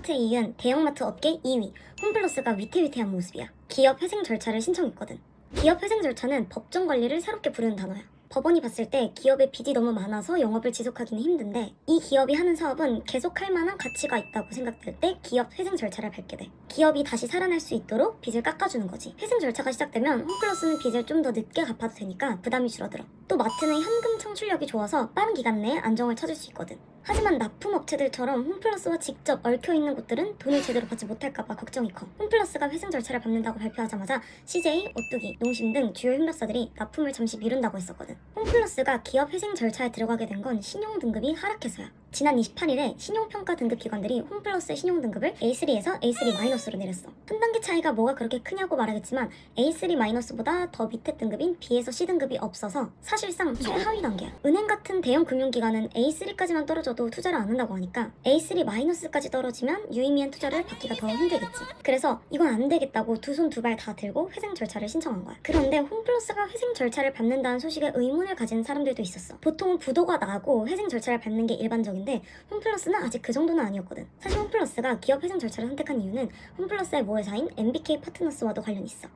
대형마트에 이은 대형마트 업계 2위 홈플러스가 위태위태한 모습이야. 기업 회생 절차를 신청했거든. 기업 회생 절차는 법정 관리를 새롭게 부르는 단어야. 법원이 봤을 때 기업의 빚이 너무 많아서 영업을 지속하기는 힘든데 이 기업이 하는 사업은 계속할 만한 가치가 있다고 생각될 때 기업 회생 절차를 밟게 돼. 기업이 다시 살아날 수 있도록 빚을 깎아주는 거지. 회생 절차가 시작되면 홈플러스는 빚을 좀 더 늦게 갚아도 되니까 부담이 줄어들어. 또 마트는 현금 창출력이 좋아서 빠른 기간 내에 안정을 찾을 수 있거든. 하지만 납품업체들처럼 홈플러스와 직접 얽혀있는 곳들은 돈을 제대로 받지 못할까봐 걱정이 커. 홈플러스가 회생 절차를 밟는다고 발표하자마자 CJ, 오뚜기, 농심 등 주요 협력사들이 납품을 잠시 미룬다고 했었거든. 홈플러스가 기업 회생 절차에 들어가게 된 건 신용 등급이 하락해서야. 지난 28일에 신용평가 등급 기관들이 홈플러스의 신용 등급을 A3에서 A3-로 내렸어. 한 단계 차이가 뭐가 그렇게 크냐고 말하겠지만 A3-보다 더 밑에 등급인 B에서 C 등급이 없어서 사실상 최하위 단계야. 은행 같은 대형 금융기관은 A3까지만 떨어져도 투자를 안 한다고 하니까 A3-까지 떨어지면 유의미한 투자를 받기가 더 힘들겠지. 그래서 이건 안 되겠다고 두 손 두 발 다 들고 회생 절차를 신청한 거야. 그런데 홈플러스가 회생 절차를 밟는다는 소식에 의문을 가진 사람들도 있었어. 보통 부도가 나고 회생 절차를 밟는 게 일반적인데 홈플러스는 아직 그 정도는 아니었거든. 사실 홈플러스가 기업 회생 절차를 선택한 이유는 홈플러스의 모회사인 MBK 파트너스와도 관련이 있어.